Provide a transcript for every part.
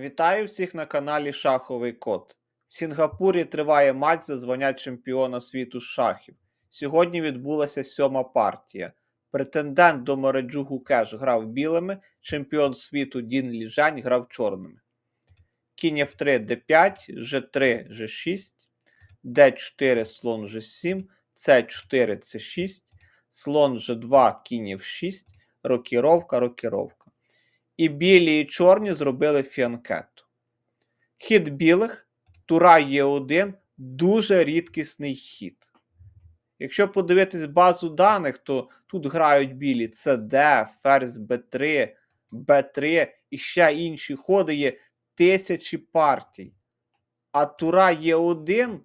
Вітаю всіх на каналі Шаховий Код. В Сінгапурі триває матч за звання чемпіона світу з шахів. Сьогодні відбулася сьома партія. Претендент до Мореджу Гукеш грав білими, чемпіон світу Дін Ліжань грав чорними. Кінь F3 D5, G3 G6, D4 слон G7, C4 C6, слон G2, кінь F6, рокіровка, рокіровка. І білі і чорні зробили фіанкету. Хід білих, тура Е1 дуже рідкісний хід. Якщо подивитись базу даних, то тут грають білі CD, ферзь Б3, Б3 і ще інші ходи є тисячі партій. А тура Е1,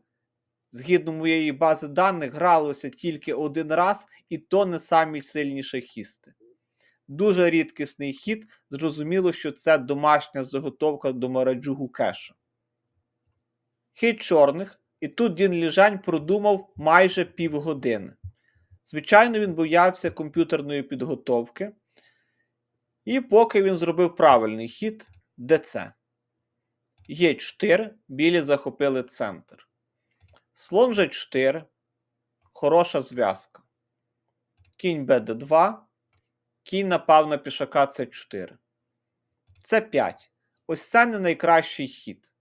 згідно моєї бази даних, гралося тільки один раз, і то не самі сильніші хісти. Дуже рідкісний хід. Зрозуміло, що це домашня заготовка до Мараджугу кеша. Хід чорних, і тут Дін Ліжань продумав майже півгодини. Звичайно, він боявся комп'ютерної підготовки. І поки він зробив правильний хід ДЦ. Є4, білі захопили центр. Слон G4. Хороша зв'язка. Кінь БД2. Кінь напав на пішака С4. С5. Ось це не найкращий хід.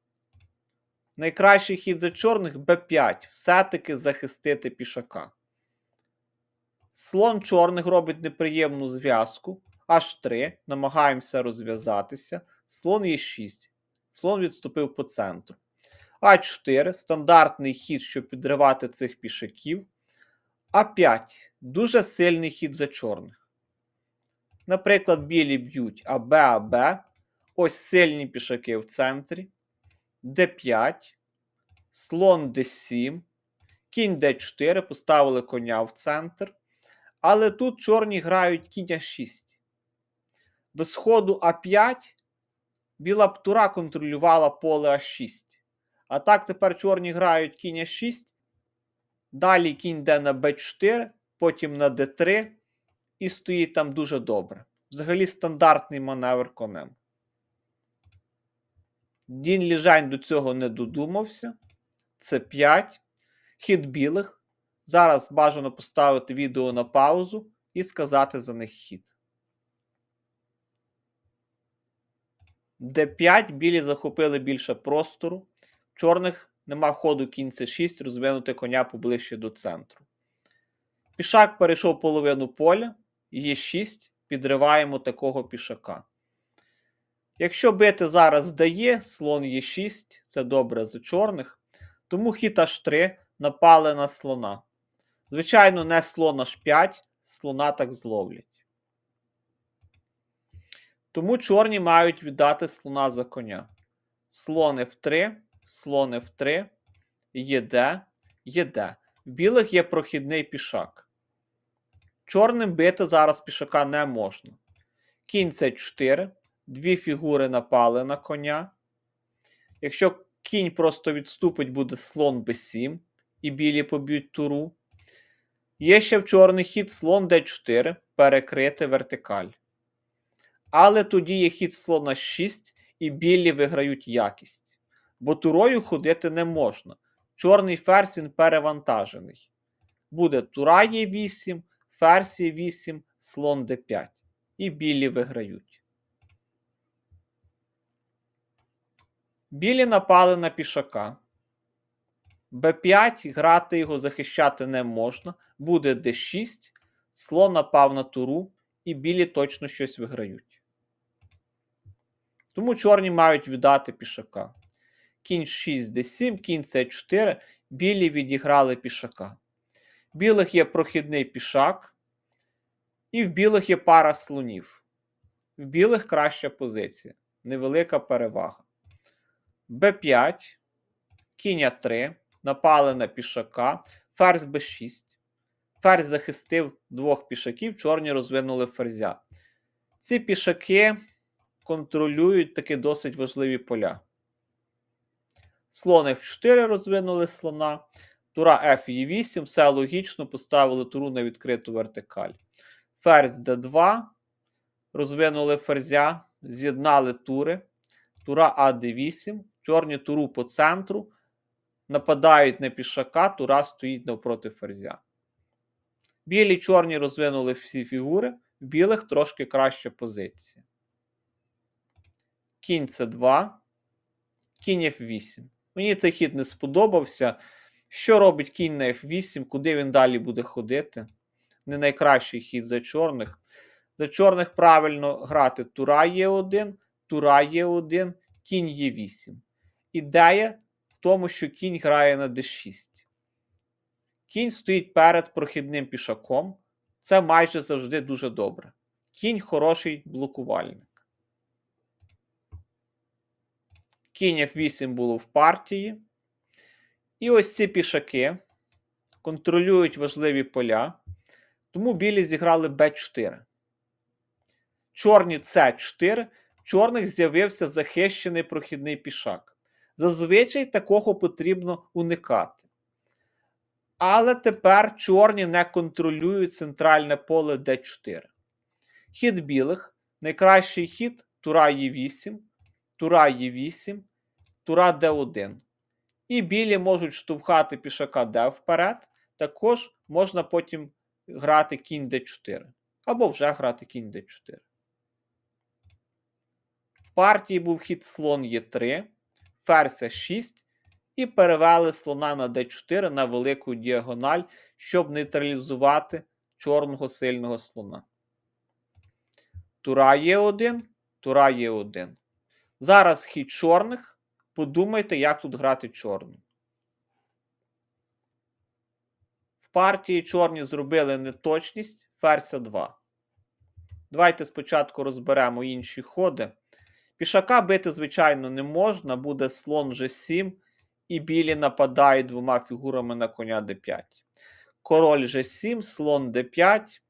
Найкращий хід за чорних Б5. Все-таки захистити пішака. Слон чорних робить неприємну зв'язку. H3. Намагаємося розв'язатися. Слон Е6. Слон відступив по центру. А4. Стандартний хід, щоб підривати цих пішаків. А5. Дуже сильний хід за чорних. Наприклад, білі б'ють АБ, АБ. Ось сильні пішаки в центрі. Д5. Слон Д7. Кінь Д4. Поставили коня в центр. Але тут чорні грають кінь А6. Без ходу А5 біла б тура контролювала поле А6. А так тепер чорні грають кінь А6. Далі кінь йде на Б4, потім на Д3 і стоїть там дуже добре. Взагалі стандартний маневр конем. Дін Ліжань до цього не додумався. Це 5. Хід білих. Зараз бажано поставити відео на паузу і сказати за них хід. Д5 білі захопили більше простору. Чорних нема ходу кінь С6, розвинути коня поближче до центру. Пішак перейшов половину поля, є 6, підриваємо такого пішака. Якщо бити зараз здає, слон є 6, це добре за чорних. Тому хід H3 напали на слона. Звичайно, не слон H5, слона так зловлять. Тому чорні мають віддати слона за коня. Слон F3, слон F3, ЄД, ЄД. В білих є прохідний пішак. Чорним бити зараз пішака не можна. Кінь С4. Дві фігури напали на коня. Якщо кінь просто відступить, буде слон Б7, і білі поб'ють туру. Є ще в чорний хід слон Д4, перекрити вертикаль. Але тоді є хід слона 6, і білі виграють якість. Бо турою ходити не можна. Чорний ферзь він перевантажений. Буде тура Е8, ферзь Е8, слон Д5. І білі виграють. Білі напали на пішака. Б5 грати його захищати не можна. Буде Д6, слон напав на туру, і білі точно щось виграють. Тому чорні мають віддати пішака. Кінь 6 Д7, кінь С4, білі відіграли пішака. В білих є прохідний пішак, і в білих є пара слонів. В білих краща позиція. Невелика перевага. Б5, кінь А3, напали на пішака, ферзь Б6. Ферзь захистив двох пішаків, чорні розвинули ферзя. Ці пішаки контролюють таки досить важливі поля. Слон F4 розвинули слона, тура F і 8 все логічно, поставили туру на відкриту вертикаль. Ферзь D2, розвинули ферзя, з'єднали тури. тура АД8, чорні туру по центру, нападають на пішака, тура стоїть навпроти ферзя. Білі чорні розвинули всі фігури, в білих трошки краща позиція. Кінь С2, кінь F8. Мені цей хід не сподобався. Що робить кінь на F8, куди він далі буде ходити? Не найкращий хід за чорних. За чорних правильно грати тура Е1, тура Е1, кінь Е8. Ідея в тому, що кінь грає на d6. Кінь стоїть перед прохідним пішаком. Це майже завжди дуже добре. Кінь хороший блокувальник. Кінь F8 було в партії. І ось ці пішаки контролюють важливі поля. Тому білі зіграли b4. Чорні c4. В чорних з'явився захищений прохідний пішак. Зазвичай такого потрібно уникати. Але тепер чорні не контролюють центральне поле d4. Хід білих. Найкращий хід тура Е8, тура Е8, тура d1. І білі можуть штовхати пішака d вперед. Також можна потім грати кінь d4. Або вже грати кінь d4. В партії був хід слон Е3, ферзь 6 і перевели слона на d4 на велику діагональ, щоб нейтралізувати чорного сильного слона. Тура Е1, тура Е1. Зараз хід чорних. Подумайте, як тут грати чорним. В партії чорні зробили неточність ферзь 2. Давайте спочатку розберемо інші ходи. Пішака бити, звичайно, не можна, буде слон G7, і білі нападають двома фігурами на коня d5. Король G7, слон d5,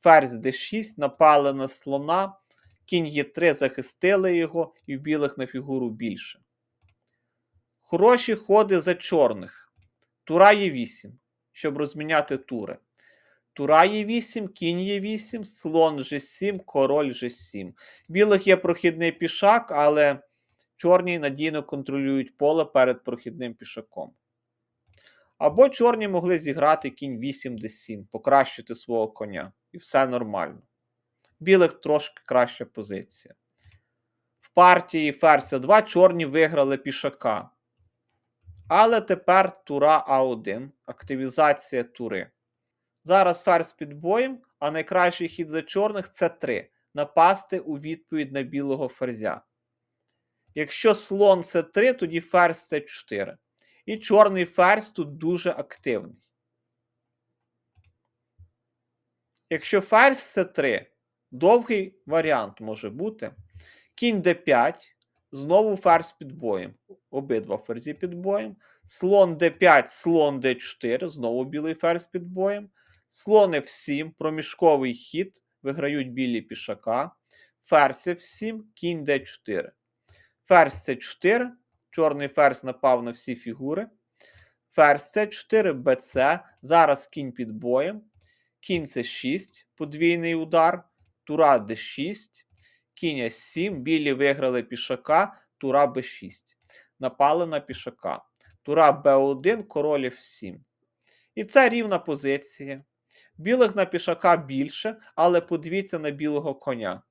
ферзь d6, напали на слона, кінь Е3 захистили його, і в білих на фігуру більше. Хороші ходи за чорних. Тура Е8, щоб розміняти тури. Тура Е8, кінь Е8, слон G7, король G7. Білих є прохідний пішак, але чорні надійно контролюють поле перед прохідним пішаком. Або чорні могли зіграти кінь 8 d7, покращити свого коня. І все нормально. Білих трошки краща позиція. В партії ферзь 2 чорні виграли пішака. Але тепер тура А1, активізація тури. Зараз ферзь під боєм, а найкращий хід за чорних це 3. Напасти у відповідь на білого ферзя. Якщо слон це 3, тоді ферзь це 4. І чорний ферзь тут дуже активний. Якщо ферзь це 3, довгий варіант може бути. Кінь d5, знову ферзь під боєм. Обидва ферзі під боєм. Слон d5, слон d4, знову білий ферзь під боєм. Слон f7, проміжковий хід, виграють білі пішака. Ферзь f7, кінь d4. Ферзь c4, чорний ферзь напав на всі фігури. Ферзь c4, bc, зараз кінь під боєм. Кінь c6, подвійний удар. Тура d6, кінь s7, білі виграли пішака, тура b6. Напали на пішака. Тура b1, король f7. І це рівна позиція. Білих на пішака більше, але подивіться на білого коня.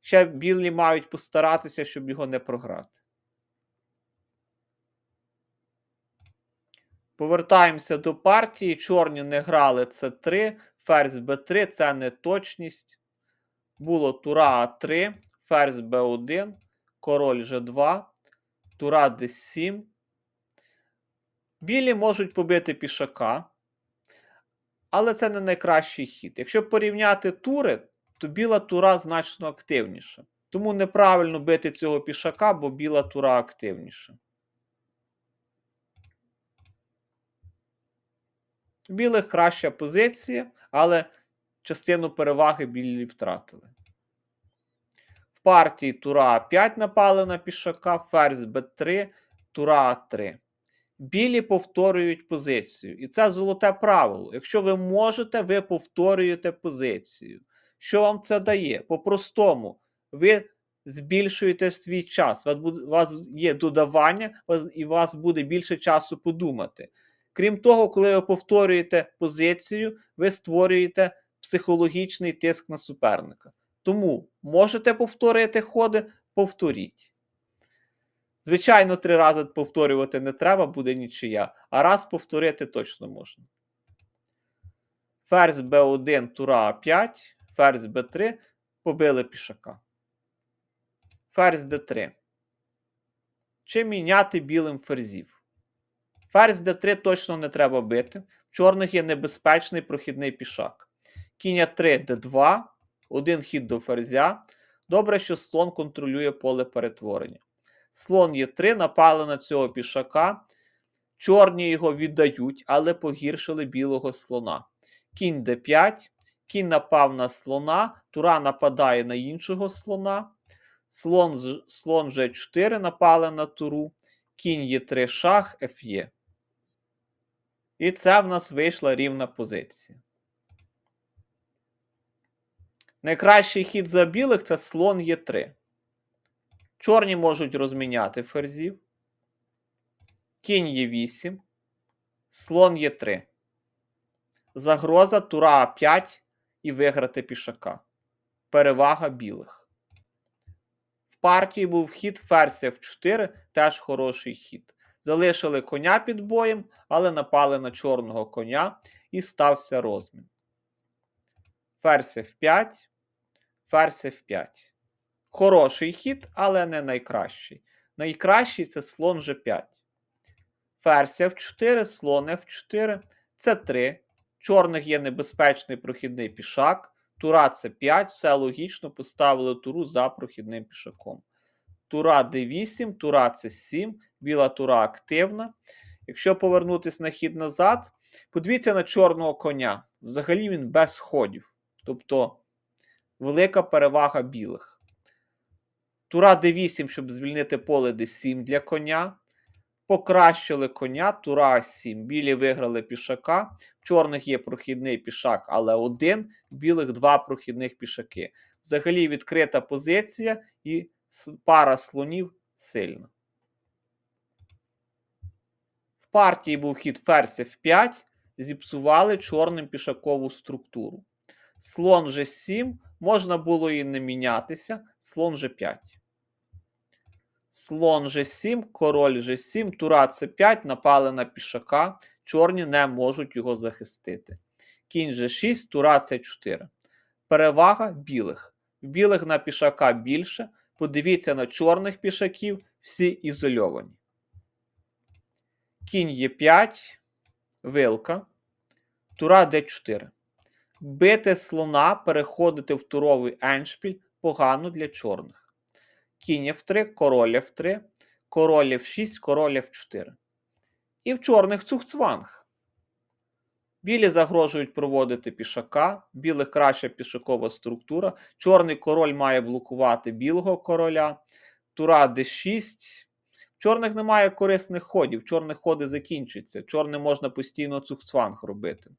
Ще білі мають постаратися, щоб його не програти. Повертаємося до партії. Чорні не грали С3, ферзь Б3, це неточність. Було тура А3, ферзь Б1, король Ж2, тура Д7. Білі можуть побити пішака, але це не найкращий хід. Якщо порівняти тури, то біла тура значно активніша. Тому неправильно бити цього пішака, бо біла тура активніша. У білих краща позиція, але частину переваги білі втратили. В партії тура А5 напали на пішака, ферзь Б3, тура А3. Білі повторюють позицію. І це золоте правило. Якщо ви можете, ви повторюєте позицію. Що вам це дає? По-простому, ви збільшуєте свій час. У вас є додавання, і у вас буде більше часу подумати. Крім того, коли ви повторюєте позицію, ви створюєте психологічний тиск на суперника. Тому можете повторити ходи, повторіть. Звичайно, три рази повторювати не треба, буде нічия, а раз повторити точно можна. Ферзь Б1, тура А5, ферзь Б3, побили пішака. Ферзь Д3. Чи міняти білим ферзів? Ферзь Д3 точно не треба бити. В чорних є небезпечний прохідний пішак. Кінь 3 Д2, один хід до ферзя. Добре, що слон контролює поле перетворення. Слон Є3 напали на цього пішака. Чорні його віддають, але погіршили білого слона. Кінь d5, кінь напав на слона, тура нападає на іншого слона. Слон, слон G4 напали на туру, кінь Є3 шах, Ф'є. І це в нас вийшла рівна позиція. Найкращий хід за білих це слон Є3. Чорні можуть розміняти ферзів. Кінь Є8. Слон Є3. Загроза тура А5 і виграти пішака. Перевага білих. В партії був хід ферзь F4, теж хороший хід. Залишили коня під боєм, але напали на чорного коня і стався розмін. Ферзь F5, ферзь F5. Хороший хід, але не найкращий. Найкращий це слон G5. Ферзь F4, слон F4, С3. Чорних є небезпечний прохідний пішак. Тура С5, все логічно, поставили туру за прохідним пішаком. Тура D8, тура С7, біла тура активна. Якщо повернутися на хід назад, подивіться на чорного коня. Взагалі він без ходів. Тобто велика перевага білих. Тура D8, щоб звільнити поле D7 для коня. Покращили коня, тура А7. Білі виграли пішака. В чорних є прохідний пішак, але один, в білих два прохідних пішаки. Взагалі відкрита позиція і пара слонів сильна. В партії був хід ферзь F5, зіпсували чорним пішакову структуру. Слон G7, можна було і не мінятися, слон G5. Слон G7, король G7, тура C5 напали на пішака. Чорні не можуть його захистити. Кінь G6, тура C4. Перевага білих. Білих на пішака більше. Подивіться на чорних пішаків, всі ізольовані. Кінь Е5, вилка, тура Д4. Бити слона, переходити в туровий еншпіль погано для чорних. Кінь F3, король F3, король F6, король F4. І в чорних цухцванг. Білі загрожують проводити пішака, білих краща пішакова структура. Чорний король має блокувати білого короля. Тура d6. Чорних немає корисних ходів, чорних ходи закінчуються. Чорним можна постійно цухцванг робити.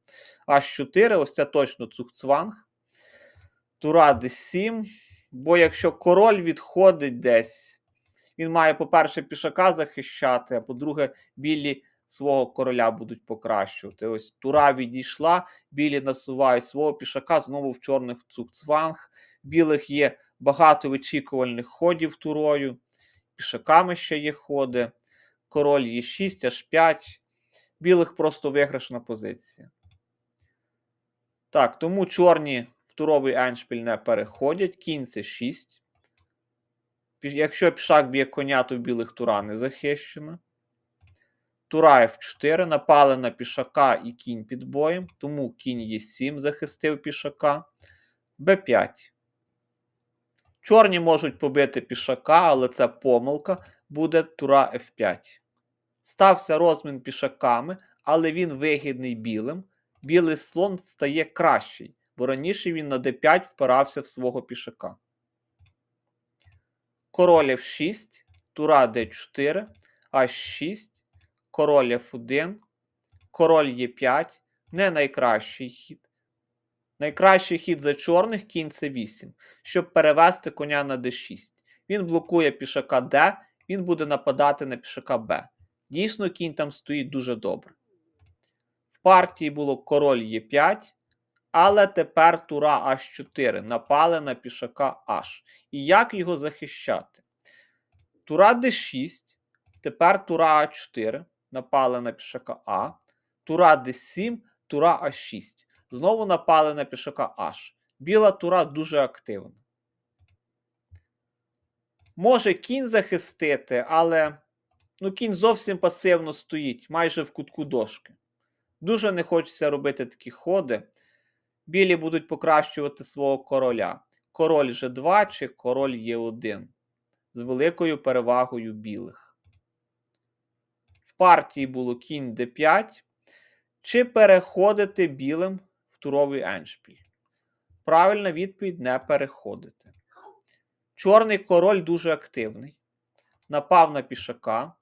H4, ось це точно цухцванг. Тура d7. Бо якщо король відходить десь, він має, по-перше, пішака захищати, а по-друге, білі свого короля будуть покращувати. Ось тура відійшла, білі насувають свого пішака, знову в чорних цукцванг. Білих є багато вичікувальних ходів турою, пішаками ще є ходи. Король є 6, аж 5. Білих просто виграшна позиція. Так, тому чорні в туровий еншпіль не переходять. Кінь це 6. Якщо пішак б'є коня, то в білих тура не захищена. Тура F4 напали на пішака і кінь під боєм, тому кінь Е7 захистив пішака. Б5. Чорні можуть побити пішака, але це помилка. Буде тура F5. Стався розмін пішаками, але він вигідний білим. Білий слон стає кращий, бо раніше він на d5 впирався в свого пішака. Король F6, тура d4, H6, король F1, король Е5. Не найкращий хід. Найкращий хід за чорних кінь c8, щоб перевести коня на d6. Він блокує пішака Д, він буде нападати на пішака Б. Дійсно, кінь там стоїть дуже добре. В партії було король Е5, але тепер тура H4 напали на пішака H. І як його захищати? Тура d6, тепер тура А4, напали на пішака А, тура d7, тура А6. Знову напали на пішака H. Біла тура дуже активна. Може кінь захистити, але ну, кінь зовсім пасивно стоїть, майже в кутку дошки. Дуже не хочеться робити такі ходи. Білі будуть покращувати свого короля. Король G2 чи король Е1 з великою перевагою білих. В партії було кінь d5. Чи переходити білим туровий еншпіль? Правильна відповідь не переходити. Чорний король дуже активний. Напав на пішака.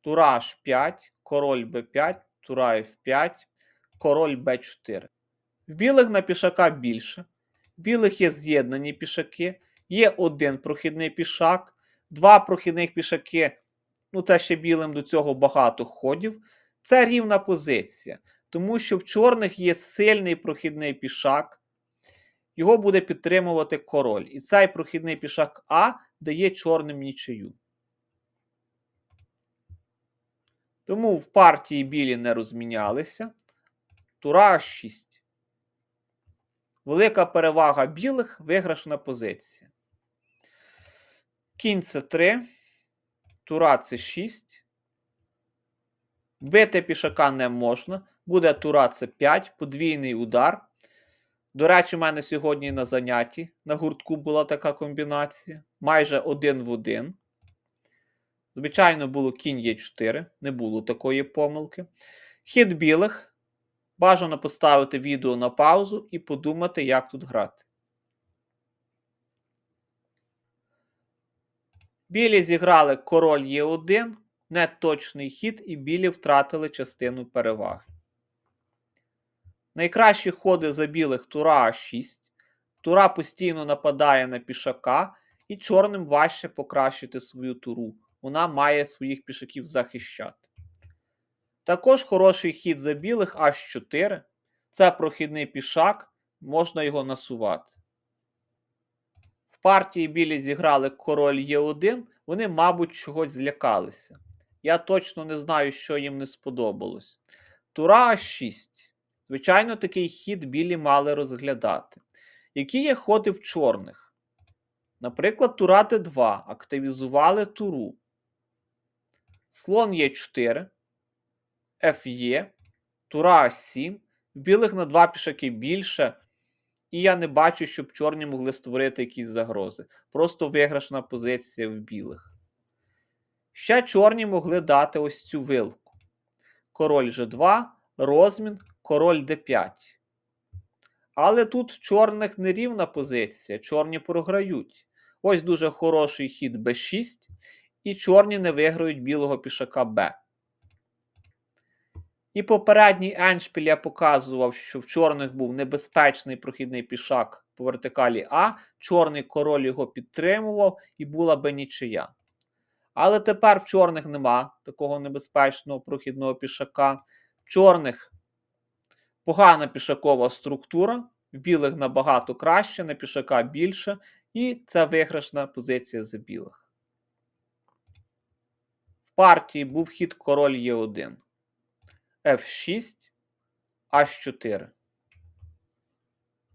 Тура H5, король b5, тура F5, король b4. В білих на пішака більше. В білих є з'єднані пішаки, є один прохідний пішак, два прохідних пішаки. Ну, це ще білим до цього багато ходів. Це рівна позиція, тому що в чорних є сильний прохідний пішак. Його буде підтримувати король. І цей прохідний пішак А дає чорним нічию. Тому в партії білі не розмінялися. Тура 6. Велика перевага білих виграшна позиція. Кінь С3. Тура С6. Бити пішака не можна. Буде тура С5, подвійний удар. До речі, у мене сьогодні на занятті на гуртку була така комбінація. Майже один в один. Звичайно, було кінь Е4, не було такої помилки. Хід білих. Бажано поставити відео на паузу і подумати, як тут грати. Білі зіграли король Е1, неточний хід, і білі втратили частину переваги. Найкращі ходи за білих тура А6. Тура постійно нападає на пішака, і чорним важче покращити свою туру. Вона має своїх пішаків захищати. Також хороший хід за білих H4. Це прохідний пішак, можна його насувати. В партії білі зіграли король Е1, вони, мабуть, чогось злякалися. Я точно не знаю, що їм не сподобалось. Тура А6. Звичайно, такий хід білі мали розглядати. Які є ходи в чорних? Наприклад, тура Т2. Активізували туру. Слон Е4. Ф'є, Тура А7. В білих на два пішаки більше. І я не бачу, щоб чорні могли створити якісь загрози. Просто виграшна позиція в білих. Ще чорні могли дати ось цю вилку. Король G2, розмін, король d5. Але тут чорних нерівна позиція. Чорні програють. Ось дуже хороший хід b6. І чорні не виграють білого пішака Б. І попередній еншпіль я показував, що в чорних був небезпечний прохідний пішак по вертикалі А, чорний король його підтримував і була би нічия. Але тепер в чорних нема такого небезпечного прохідного пішака. В чорних погана пішакова структура, в білих набагато краще, на пішака більше, і це виграшна позиція за білих. В партії був хід король Е1. F6, H4.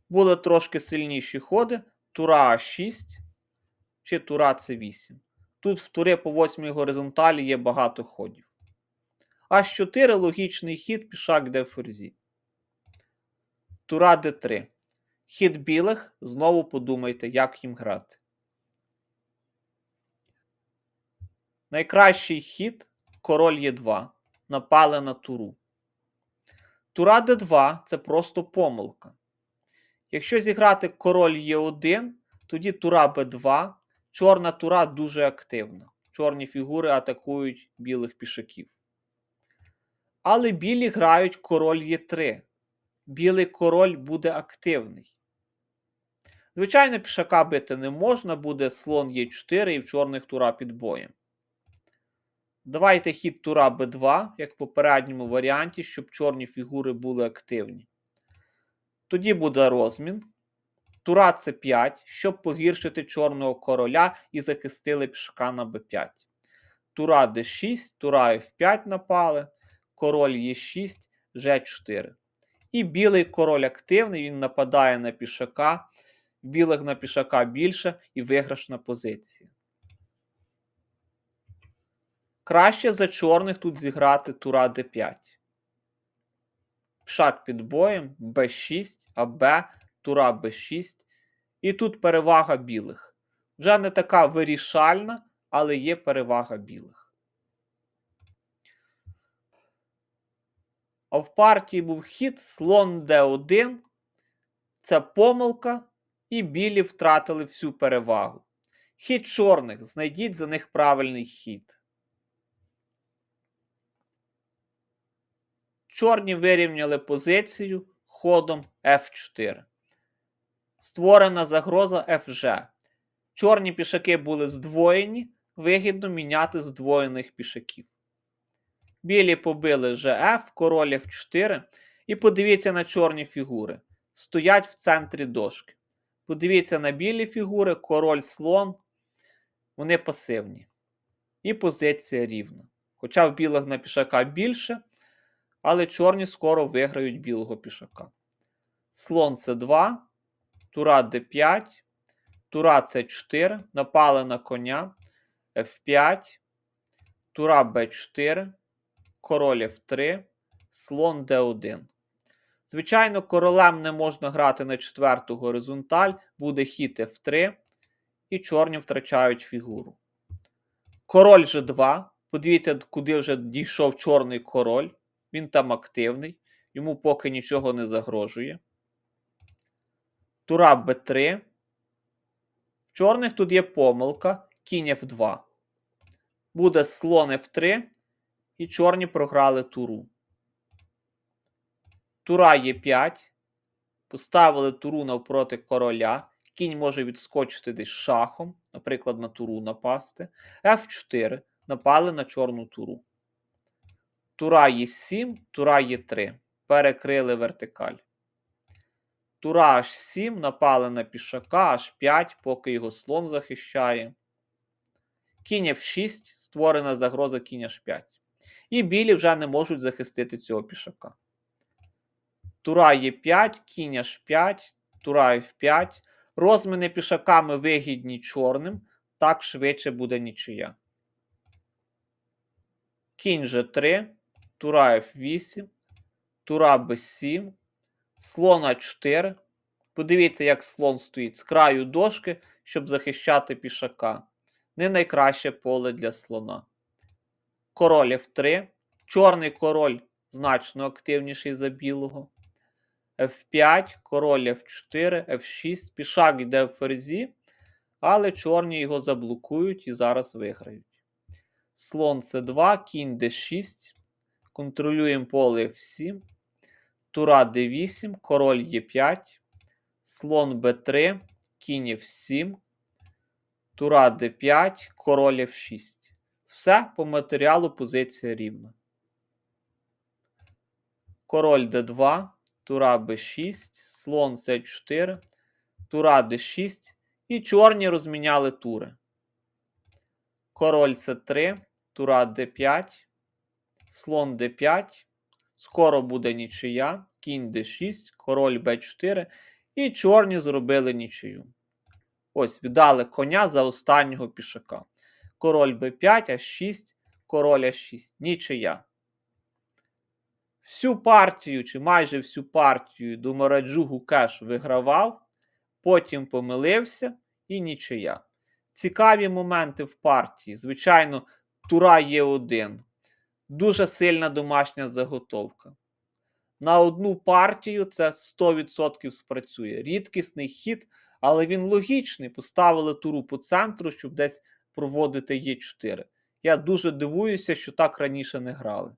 Були трошки сильніші ходи. Тура А6 чи Тура С8. Тут в тури по 8 горизонталі є багато ходів. H4 логічний хід, пішак де ферзі. Тура Д3. Хід білих. Знову подумайте, як їм грати. Найкращий хід король Е2 напали на туру. Тура d2 це просто помилка. Якщо зіграти король Е1, тоді тура b2, чорна тура дуже активна. Чорні фігури атакують білих пішаків. Але білі грають король Е3. Білий король буде активний. Звичайно, пішака бити не можна, буде слон Е4 і в чорних тура під боєм. Давайте хід тура Б2, як в попередньому варіанті, щоб чорні фігури були активні. Тоді буде розмін. Тура С5, щоб погіршити чорного короля і захистили пішака на Б5. Тура Д6, тура F5 напали, король Е6, Ж4. І білий король активний, він нападає на пішака. Білих на пішака більше і виграшна позиція. Краще за чорних тут зіграти тура d5. Пішак під боєм, b6, а Б, тура b6. І тут перевага білих. Вже не така вирішальна, але є перевага білих. А в партії був хід слон d1. Це помилка, і білі втратили всю перевагу. Хід чорних, знайдіть за них правильний хід. Чорні вирівняли позицію ходом F4. Створена загроза FG. Чорні пішаки були здвоєні, вигідно міняти здвоєних пішаків. Білі побили GF, король F4. І подивіться на чорні фігури. Стоять в центрі дошки. Подивіться на білі фігури, король слон. Вони пасивні. І позиція рівна. Хоча в білих на пішака більше, але чорні скоро виграють білого пішака. Слон С2, тура Д5, тура С4, напали на коня, F5, тура Б4, король F3, слон Д1. Звичайно, королем не можна грати на четверту горизонталь, буде хід F3, і чорні втрачають фігуру. Король G2. Подивіться, куди вже дійшов чорний король. Він там активний, йому поки нічого не загрожує. Тура Б3. В чорних тут є помилка. Кінь F2. Буде слон F3, і чорні програли туру. Тура Е5. Поставили туру навпроти короля. Кінь може відскочити десь шахом, наприклад, на туру напасти. F4. Напали на чорну туру. Тура Е7, тура Е3. Перекрили вертикаль. Тура H7, напали на пішака, H5, поки його слон захищає. Кінь F6, створена загроза кінь H5. І білі вже не можуть захистити цього пішака. Тура Е5, кінь H5, тура F5. Розміни пішаками вигідні чорним, так швидше буде нічия. Кінь G3, тура F8, тура B7, слон А4. Подивіться, як слон стоїть з краю дошки, щоб захищати пішака. Не найкраще поле для слона. Король F3. Чорний король значно активніший за білого. F5, король F4, F6. Пішак йде в ферзі, але чорні його заблокують і зараз виграють. Слон С2, кінь d6. Контролюємо поле F7. Тура d8, король Е5, слон Б3, кінь F7, тура d5, король F6. Все по матеріалу позиція рівна. Король d2, тура b6, слон c4, тура d6 і чорні розміняли тури. Король c3, тура d5, слон d5. Скоро буде нічия, кінь d6, король b4, і чорні зробили нічию. Ось, віддали коня за останнього пішака. Король b5, а6, король а6. Нічия. Всю партію, чи майже всю партію Думараджу Гукеш вигравав, потім помилився і нічия. Цікаві моменти в партії. Звичайно, тура є один. Дуже сильна домашня заготовка. На одну партію це 100% спрацює. Рідкісний хід, але він логічний. Поставили туру по центру, щоб десь проводити Е4. Я дуже дивуюся, що так раніше не грали.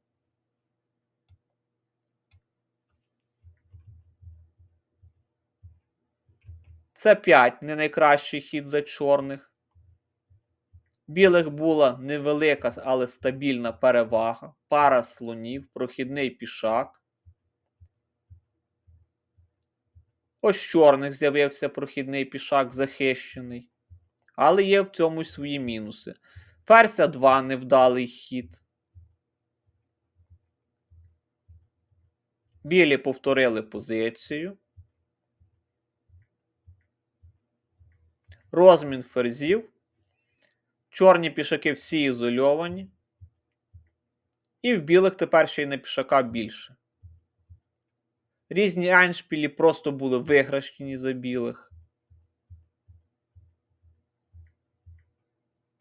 Це 5 не найкращий хід за чорних. Білих була невелика, але стабільна перевага. Пара слонів, прохідний пішак. Ось чорних з'явився прохідний пішак захищений. Але є в цьому свої мінуси. Ферзя 2 невдалий хід. Білі повторили позицію. Розмін ферзів. Чорні пішаки всі ізольовані. І в білих тепер ще й на пішака більше. Різні аншпілі просто були виграшні за білих.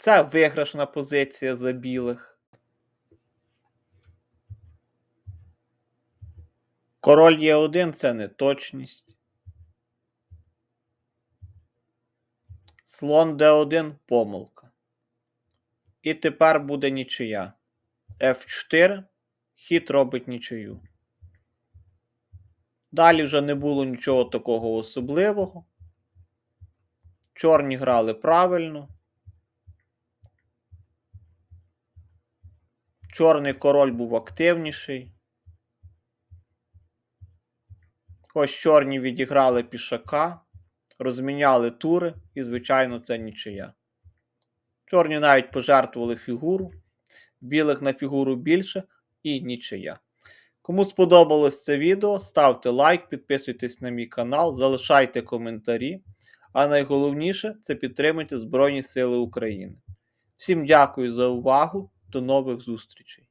Це виграшна позиція за білих. Король Е1 це неточність. Слон Д1 помилка. І тепер буде нічия. F4. Хід робить нічию. Далі вже не було нічого такого особливого. Чорні грали правильно. Чорний король був активніший. Ось чорні відіграли пішака, розміняли тури, і, звичайно, це нічия. Чорні навіть пожертвували фігуру, білих на фігуру більше і нічия. Кому сподобалось це відео, ставте лайк, підписуйтесь на мій канал, залишайте коментарі. А найголовніше це підтримуйте Збройні Сили України. Всім дякую за увагу, до нових зустрічей!